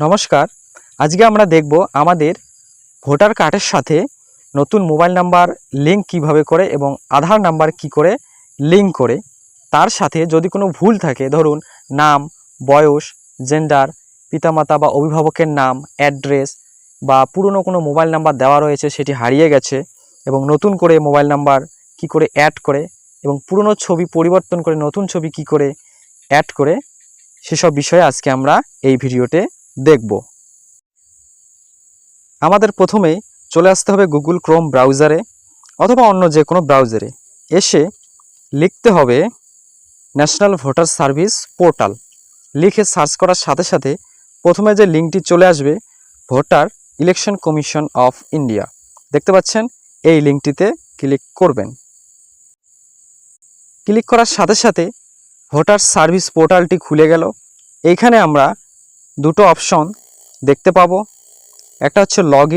নমস্কার। আজকে আমরা দেখব আমাদের ভোটার কার্ডের সাথে নতুন মোবাইল নাম্বার, লিঙ্ক কীভাবে করে এবং আধার নাম্বার কি করে লিঙ্ক করে। তার সাথে যদি কোনো ভুল থাকে, ধরুন নাম, বয়স জেন্ডার পিতামাতা বা অভিভাবকের নাম অ্যাড্রেস বা পুরনো কোনো মোবাইল নাম্বার দেওয়া রয়েছে, সেটি হারিয়ে গেছে এবং নতুন করে মোবাইল নাম্বার কি করে অ্যাড করে এবং পুরনো ছবি পরিবর্তন করে নতুন ছবি কি করে অ্যাড করে, সেসব বিষয়ে আজকে আমরা এই ভিডিওতে দেখব। আমাদের প্রথমে চলে আসতে হবে গুগল ক্রোম ব্রাউজারে অথবা অন্য যে কোনো ব্রাউজারে। এসে লিখতে হবে ন্যাশনাল ভোটার সার্ভিস পোর্টাল। লিখে সার্চ করার সাথে সাথে প্রথমে যে লিঙ্কটি চলে আসবে, voter election commission of India. দেখতে পাচ্ছেন, এই লিঙ্কটিতে ক্লিক করবেন। ক্লিক করার সাথে সাথে ভোটার সার্ভিস পোর্টালটি খুলে গেল। এইখানে আমরা দুটো অপশন দেখতে পাবো। একটা হচ্ছে লগ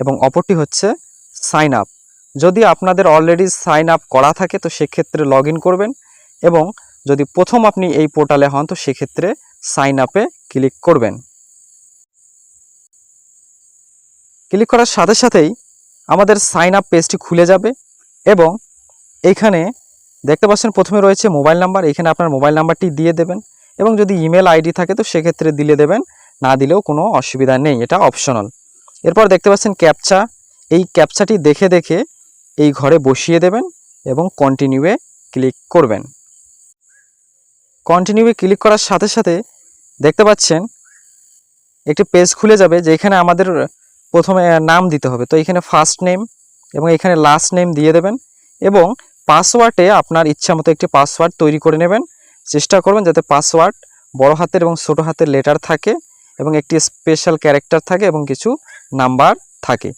এবং অপরটি হচ্ছে সাইন আপ যদি আপনাদের অলরেডি সাইন আপ করা থাকে, তো সেক্ষেত্রে লগ করবেন এবং যদি প্রথম আপনি এই পোর্টালে হন, তো সেক্ষেত্রে সাইন আপে ক্লিক করবেন। ক্লিক করার সাথে সাথেই আমাদের সাইন আপ পেজটি খুলে যাবে এবং এখানে দেখতে পাচ্ছেন প্রথমে রয়েছে মোবাইল নাম্বার এখানে আপনার মোবাইল নাম্বারটি দিয়ে দেবেন। এবং যদি ইমেল আইডি থাকে তো সেক্ষেত্রে দিলে দেবেন, না দিলেও কোনো অসুবিধা নেই, এটা অপশনাল এরপর দেখতে পাচ্ছেন ক্যাপচা এই ক্যাপচাটি দেখে দেখে এই ঘরে বসিয়ে দেবেন এবং কন্টিনিউয়ে ক্লিক করবেন। কন্টিনিউয়ে ক্লিক করার সাথে সাথে দেখতে পাচ্ছেন একটি পেজ খুলে যাবে যেখানে আমাদের প্রথমে নাম দিতে হবে। তো এখানে ফার্স্ট নেম এবং এখানে লাস্ট নেম দিয়ে দেবেন এবং পাসওয়ার্ডে আপনার ইচ্ছা মতো একটি পাসওয়ার্ড তৈরি করে নেবেন। চেষ্টা করবেন যাতে পাসওয়ার্ড বড় হাতের এবং ছোট হাতের লেটার থাকে এবং একটি স্পেশাল ক্যারেক্টার থাকে এবং কিছু নাম্বার থাকে।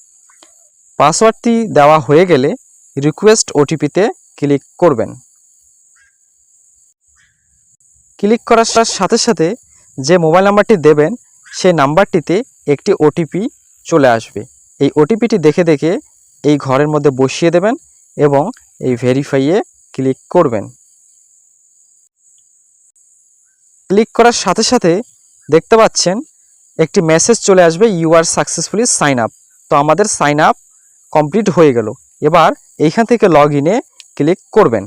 পাসওয়ার্ডটি দেওয়া হয়ে গেলে রিকোয়েস্ট ওটিপিতে ক্লিক করবেন। ক্লিক করার সাথে সাথে যে মোবাইল নাম্বারটি দেবেন, সেই নাম্বারটিতে একটি ওটিপি চলে আসবে। এই ওটিপিটি দেখে দেখে এই ঘরের মধ্যে বসিয়ে দেবেন এবং এই ভেরিফাইয়ে ক্লিক করবেন। ক্লিক করার সাথে সাথে দেখতে পাচ্ছেন, একটি মেসেজ চলে আসবে you are successfully sign up তো আমাদের সাইন আপ কমপ্লিট হয়ে গেল। এবার এইখান থেকে লগ ইনে ক্লিক করবেন।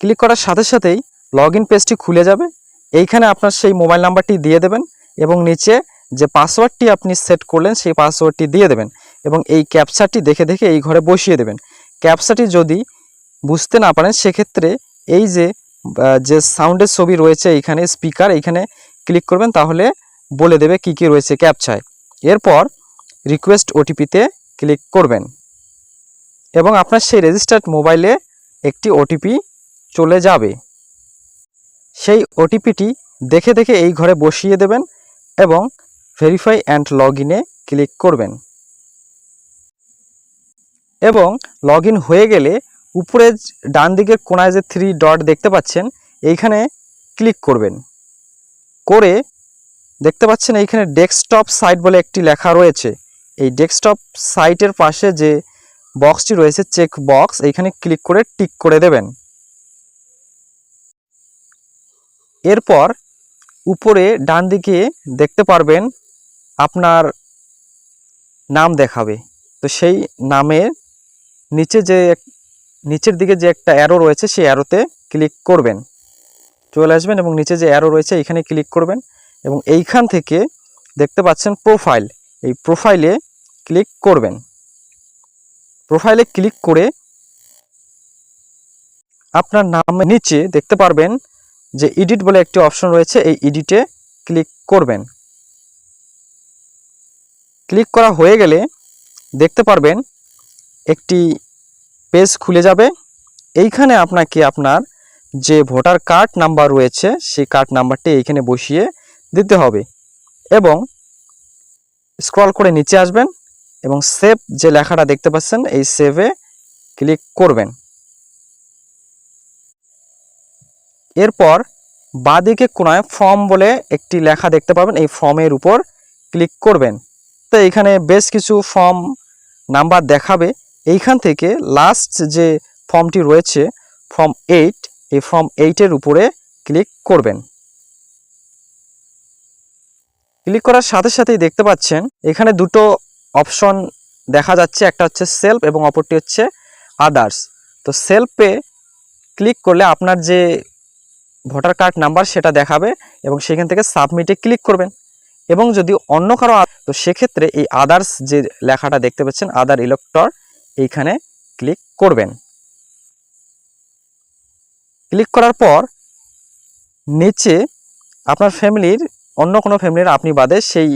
ক্লিক করার সাথে সাথেই লগ ইন পেজটি খুলে যাবে। এইখানে আপনার সেই মোবাইল নাম্বারটি দিয়ে দেবেন এবং নিচে যে পাসওয়ার্ডটি আপনি সেট করলেন, সেই পাসওয়ার্ডটি দিয়ে দেবেন এবং এই ক্যাপচারটি দেখে দেখে এই ঘরে বসিয়ে দেবেন। ক্যাপচারটি যদি বুঝতে না পারেন, সেক্ষেত্রে এই যে যে সাউন্ডের ছবি রয়েছে এইখানে স্পিকার এইখানে ক্লিক করবেন, তাহলে বলে দেবে কি কি রয়েছে ক্যাপচায় এরপর রিকোয়েস্ট ওটিপিতে ক্লিক করবেন। এবং আপনার সেই রেজিস্টার্ড মোবাইলে একটি ওটিপি চলে যাবে। সেই ওটিপিটি দেখে দেখে এই ঘরে বসিয়ে দেবেন এবং ভেরিফাই অ্যান্ড লগ ইনে ক্লিক করবেন। এবং লগ হয়ে গেলে উপরে ডান দিকের কোনায় যে থ্রি ডট দেখতে পাচ্ছেন, এইখানে ক্লিক করবেন। করে দেখতে পাচ্ছেন এইখানে ডেস্কটপ সাইট বলে একটি লেখা রয়েছে। এই ডেস্কটপ সাইটের পাশে যে বক্সটি রয়েছে চেক বক্স এইখানে ক্লিক করে টিক করে দেবেন। এরপর উপরে ডান দিকে দেখতে পারবেন আপনার নাম দেখাবে। তো সেই নামের নিচে যে নিচের দিকে যে একটা অ্যারো রয়েছে, সেই অ্যারোতে ক্লিক করবেন। চলে আসবেন এবং নিচে যে অ্যারো রয়েছে, এখানে ক্লিক করবেন এবং এইখান থেকে দেখতে পাচ্ছেন প্রোফাইল এই প্রোফাইলে ক্লিক করবেন। প্রোফাইলে ক্লিক করে আপনার নামের নিচে দেখতে পারবেন যে এডিট বলে একটি অপশন রয়েছে, এই এডিটে ক্লিক করবেন। ক্লিক করা হয়ে গেলে দেখতে পারবেন একটি পেজ খুলে যাবে। এইখানে আপনাকে আপনার যে ভোটার কার্ড নাম্বার রয়েছে, সেই কার্ড নাম্বারটি এইখানে বসিয়ে দিতে হবে এবং স্ক্রল করে নিচে আসবেন এবং সেভ যে লেখাটা দেখতে পাচ্ছেন, এই সেভে ক্লিক করবেন। এরপর বাঁদিকে কোনায় ফর্ম বলে একটি লেখা দেখতে পাবেন, এই ফর্মের উপর ক্লিক করবেন। তো এখানে বেশ কিছু ফর্ম নাম্বার দেখাবে। এইখান থেকে লাস্ট যে ফর্মটি রয়েছে ফর্ম এইট এই ফর্ম এইটের উপরে ক্লিক করবেন। ক্লিক করার সাথে সাথেই দেখতে পাচ্ছেন, এখানে দুটো অপশন দেখা যাচ্ছে, একটা হচ্ছে সেলফ এবং অপরটি হচ্ছে আদার্স তো সেলফে ক্লিক করলে আপনার যে ভোটার কার্ড নাম্বার সেটা দেখাবে এবং সেখান থেকে সাবমিটে ক্লিক করবেন। এবং যদি অন্য কারও তো সেক্ষেত্রে এই আদার্স যে লেখাটা দেখতে পাচ্ছেন আদার ইলেক্টর এইখানে ক্লিক করবেন। ক্লিক করার পর নিচে আপনার ফ্যামিলির অন্য কোনো ফ্যামিলির আপনি বাদে সেই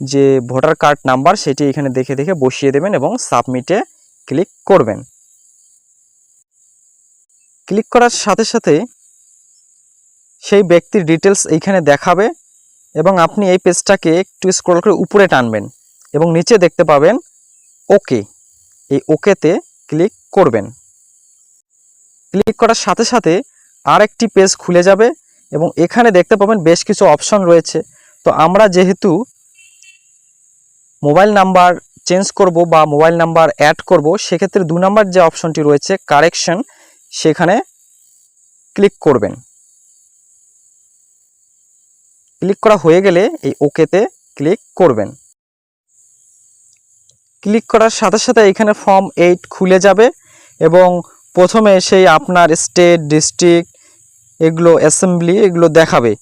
যে ভোটার কার্ড নাম্বার সেটি এখানে দেখে দেখে বসিয়ে দেবেন এবং সাবমিটে ক্লিক করবেন। ক্লিক করার সাথে সাথে সেই ব্যক্তির ডিটেলস এইখানে দেখাবে এবং আপনি এই পেজটাকে একটু স্ক্রল করে উপরে টানবেন এবং নিচে দেখতে পাবেন ওকে। এই ওকেতে ক্লিক করবেন। ক্লিক করার সাথে সাথে আরেকটি পেজ খুলে যাবে এবং এখানে দেখতে পাবেন বেশ কিছু অপশন রয়েছে। তো আমরা যেহেতু মোবাইল নাম্বার চেঞ্জ করব বা মোবাইল নাম্বার অ্যাড করব, সেক্ষেত্রে দু নম্বর যে অপশনটি রয়েছে, কারেকশন, সেখানে ক্লিক করবেন। ক্লিক করা হয়ে গেলে এই ওকেতে ক্লিক করবেন। ক্লিক করার সাথে সাথে এখানে ফর্ম এইট খুলে যাবে এবং প্রথমে সেই আপনার স্টেট, ডিস্ট্রিক্ট, এগুলো অ্যাসেম্বলি, এগুলো দেখাবে।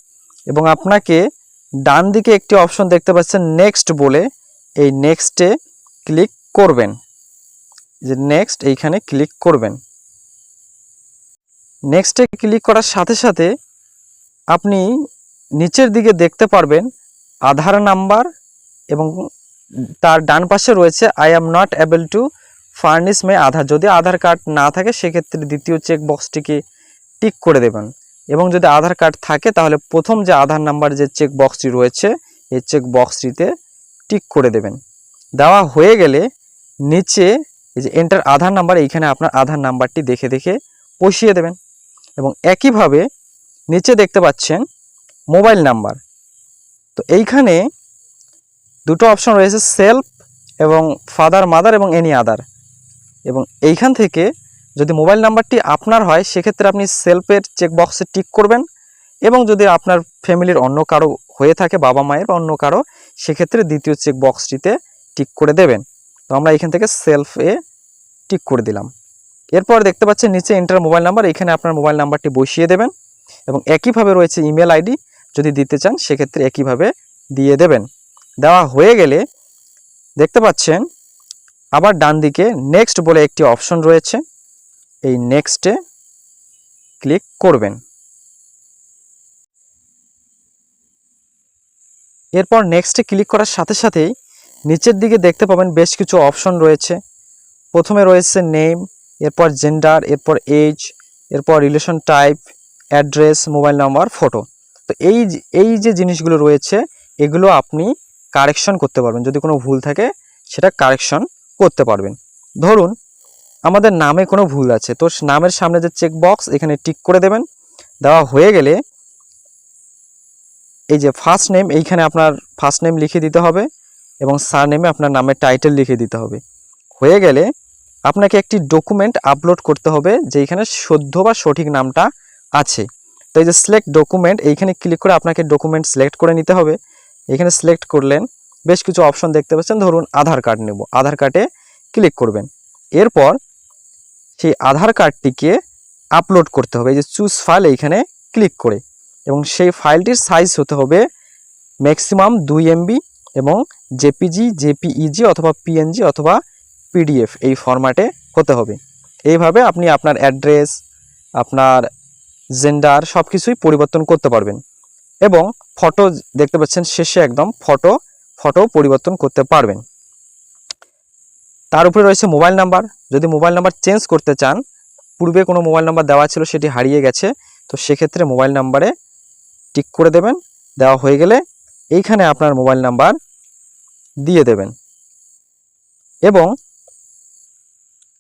এবং আপনাকে ডান দিকে একটি অপশন দেখতে পাচ্ছেন নেক্সট বলে। এই নেক্সটে ক্লিক করবেন। যে নেক্সট এইখানে ক্লিক করবেন। নেক্সটে ক্লিক করার সাথে সাথে আপনি নিচের দিকে দেখতে পারবেন আধার নাম্বার এবং তার ডান পাশে রয়েছে I am not able to furnish my Aadhaar. যদি আধার কার্ড না থাকে, সেক্ষেত্রে দ্বিতীয় চেক বক্সটিকে টিক করে দেবেন। এবং যদি আধার কার্ড থাকে, তাহলে প্রথম যে আধার নাম্বার যে চেক বক্সটি রয়েছে, এই চেক বক্সটিতে টিক করে দেবেন। দেওয়া হয়ে গেলে নিচে এই যে এন্টার আধার নাম্বার, এইখানে আপনার আধার নাম্বারটি দেখে দেখে বসিয়ে দেবেন। এবং একইভাবে নিচে দেখতে পাচ্ছেন মোবাইল নাম্বার তো এইখানে দুটো অপশন রয়েছে সেলফ এবং ফাদার মাদার এবং এনি আদার এবং এইখান থেকে যদি মোবাইল নাম্বারটি আপনার হয়, সেক্ষেত্রে আপনি সেলফের চেকবক্সে টিক করবেন এবং যদি আপনার ফ্যামিলির অন্য কারও হয়ে থাকে, বাবা মায়ের বা অন্য কারও, সেক্ষেত্রে দ্বিতীয় চেক বক্সটিতে টিক করে দেবেন। তো আমরা এখান থেকে সেলফে টিক করে দিলাম। এরপর দেখতে পাচ্ছেন নিচে এন্টার মোবাইল নাম্বার এখানে আপনার মোবাইল নাম্বারটি বসিয়ে দেবেন এবং একইভাবে রয়েছে ইমেল আইডি যদি দিতে চান, সেক্ষেত্রে একইভাবে দিয়ে দেবেন। দেওয়া হয়ে গেলে দেখতে পাচ্ছেন, আবার ডান দিকে নেক্সট বলে একটি অপশন রয়েছে। এই নেক্সটে ক্লিক করবেন। এরপর নেক্সটে ক্লিক করার সাথে সাথেই নিচের দিকে দেখতে পাবেন বেশ কিছু অপশন রয়েছে। প্রথমে রয়েছে নেম এরপর জেন্ডার এরপর এজ এরপর relation type address mobile number photo তো এই এই যে জিনিসগুলো রয়েছে, এগুলো আপনি কারেকশন করতে পারবেন। যদি কোনো ভুল থাকে, সেটা কারেকশন করতে পারবেন। ধরুন, আমাদের নামে কোনো ভুল আছে, তো নামের সামনে যে চেক বক্স এখানে টিক করে দেবেন। দেওয়া হয়ে গেলে এই যে ফার্স্ট নেম এইখানে আপনার ফার্স্ট নেম লিখে দিতে হবে এবং সার নেমে আপনার নামের টাইটেল লিখে দিতে হবে। হয়ে গেলে আপনাকে একটি ডকুমেন্ট আপলোড করতে হবে যেখানে শুদ্ধ বা সঠিক নামটা আছে। তো এই যে সিলেক্ট ডকুমেন্ট এইখানে ক্লিক করে আপনাকে ডকুমেন্ট সিলেক্ট করে নিতে হবে। এখানে সিলেক্ট করলেন, বেশ কিছু অপশন দেখতে পাচ্ছেন। ধরুন আধার কার্ড নেব। আধার কার্ডে ক্লিক করবেন। এরপর সেই আধার কার্ডটিকে আপলোড করতে হবে। এই যে চুজ ফাইল এইখানে ক্লিক করে এবং সেই ফাইলটির সাইজ হতে হবে ম্যাক্সিমাম দুই এমবি এবং জেপিজি জেপিইজি অথবা পিএনজি অথবা পিডিএফ এই ফরম্যাটে হতে হবে। এইভাবে আপনি আপনার অ্যাড্রেস আপনার জেন্ডার সব কিছুই পরিবর্তন করতে পারবেন। এবং ফটো দেখতে পাচ্ছেন শেষে একদম ফটো ফটো পরিবর্তন করতে পারবেন। তার উপরে রয়েছে মোবাইল নাম্বার যদি মোবাইল নাম্বার চেঞ্জ করতে চান, পূর্বে কোনো মোবাইল নাম্বার দেওয়া ছিল সেটি হারিয়ে গেছে, তো সেক্ষেত্রে মোবাইল নাম্বারে টিক করে দেবেন। দেওয়া হয়ে গেলে এইখানে আপনার মোবাইল নাম্বার দিয়ে দেবেন। এবং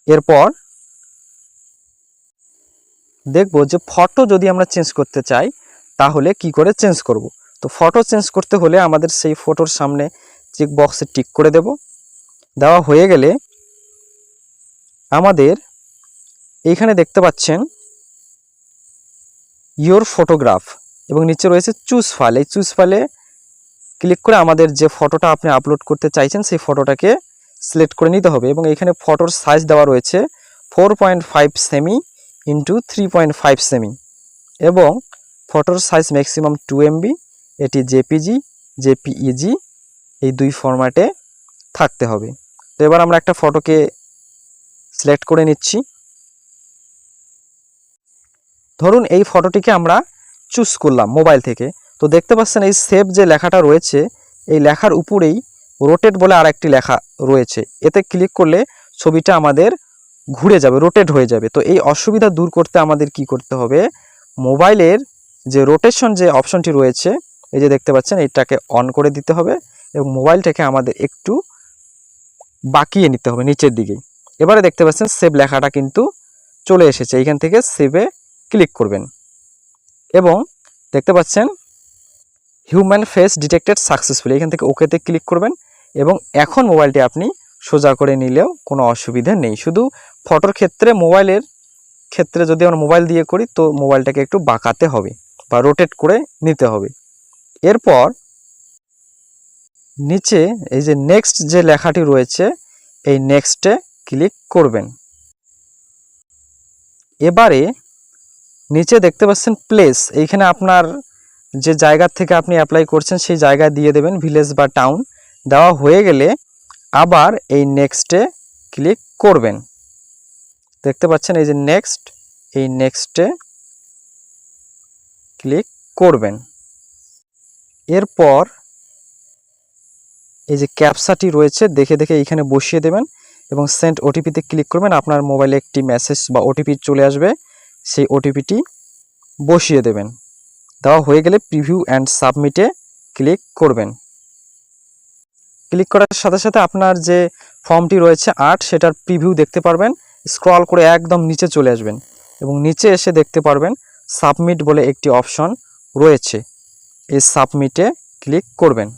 এরপর দেখব যে ফটো যদি আমরা চেঞ্জ করতে চাই তাহলে কি করে চেঞ্জ করব? তো ফটো চেঞ্জ করতে হলে আমাদের সেই ফটোর সামনে চেক বক্সে টিক করে দেব। দেওয়া হয়ে গেলে আমাদের এইখানে দেখতে পাচ্ছেন ইয়োর ফটোগ্রাফ এবং নিচে রয়েছে চুজ ফাইল এই চুজ ফাইলে ক্লিক করে আমাদের যে ফটোটা আপনি আপলোড করতে চাইছেন, সেই ফটোটাকে সিলেক্ট করে নিতে হবে এবং এখানে ফটোর সাইজ দেওয়া রয়েছে four point five cm into three point five cm এবং ফটোর সাইজ ম্যাক্সিমাম টু এমবি এটি জেপিজি জেপিইজি এই দুই ফরম্যাটে থাকতে হবে। তো এবার আমরা একটা ফটোকে সিলেক্ট করে নিচ্ছি। ধরুন এই ফটোটিকে আমরা চুজ করলাম মোবাইল থেকে। তো দেখতে পাচ্ছেন এই সেভ যে লেখাটা রয়েছে, এই লেখার উপরেই রোটেট বলে আর একটি লেখা রয়েছে। এতে ক্লিক করলে ছবিটা আমাদের ঘুরে যাবে রোটেট হয়ে যাবে। তো এই অসুবিধা দূর করতে আমাদের কি করতে হবে? মোবাইলের যে রোটেশন যে অপশনটি রয়েছে, এই যে দেখতে পাচ্ছেন এটাকে অন করে দিতে হবে এবং মোবাইলটাকে আমাদের একটু বাকিয়ে নিতে হবে নিচের দিকে। এবারে দেখতে পাচ্ছেন সেভ লেখাটা কিন্তু চলে এসেছে। এইখান থেকে সেভে ক্লিক করবেন। এবং দেখতে পাচ্ছেন হিউম্যান ফেস ডিটেক্টেড সাকসেসফুলি এখান থেকে ওকেতে ক্লিক করবেন এবং এখন মোবাইলটি আপনি সোজা করে নিলেও কোনো অসুবিধা নেই। শুধু ফটোর ক্ষেত্রে মোবাইলের ক্ষেত্রে যদি আমরা মোবাইল দিয়ে করি, তো মোবাইলটাকে একটু বাঁকাতে হবে। বা রোটেট করে নিতে হবে। এরপর নিচে এই যে নেক্সট যে লেখাটি রয়েছে, এই নেক্সটে ক্লিক করবেন। এবারে নিচে দেখতে পাচ্ছেন প্লেস এইখানে আপনার যে জায়গা থেকে আপনি অ্যাপ্লাই করছেন সেই জায়গা দিয়ে দেবেন ভিলেজ বা টাউন দেওয়া হয়ে গেলে আবার এই নেক্সটে ক্লিক করবেন। দেখতে পাচ্ছেন এই যে নেক্সট এই নেক্সটে ক্লিক করবেন। এরপর এই যে ক্যাপসাটি রয়েছে, দেখে দেখে এইখানে বসিয়ে দেবেন এবং সেন্ড ওটিপিতে ক্লিক করবেন। আপনার মোবাইলে একটি মেসেজ বা ওটিপি চলে আসবে, সেই ওটিপিটি বসিয়ে দেবেন। দেওয়া হয়ে গেলে প্রিভিউ অ্যান্ড সাবমিটে ক্লিক করবেন। ক্লিক করার সাথে সাথে আপনার যে ফর্মটি রয়েছে আর্ট সেটার প্রিভিউ দেখতে পারবেন। স্ক্রল করে একদম নিচে চলে আসবেন এবং নিচে এসে দেখতে পারবেন সাবমিট বলে একটি অপশন রয়েছে। এই সাবমিটে ক্লিক করবেন।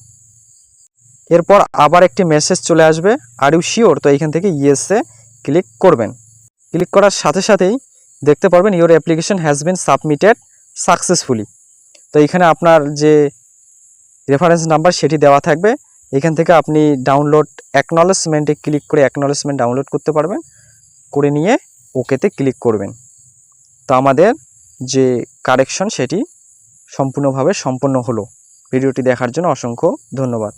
এরপর আবার একটি মেসেজ চলে আসবে। আর ইউ শিওর তো এইখান থেকে ইয়েসে ক্লিক করবেন। ক্লিক করার সাথে সাথেই দেখতে পারবেন your application has been submitted successfully তো এখানে আপনার যে রেফারেন্স নাম্বার সেটি দেওয়া থাকবে। এখান থেকে আপনি ডাউনলোড অ্যাকনলেজমেন্টে ক্লিক করে অ্যাকনলেজমেন্ট ডাউনলোড করতে পারবেন। করে নিয়ে ওকেতে ক্লিক করবেন। তো আমাদের যে কারেকশন সেটি সম্পূর্ণভাবে সম্পন্ন হলো। ভিডিওটি দেখার জন্য অসংখ্য ধন্যবাদ।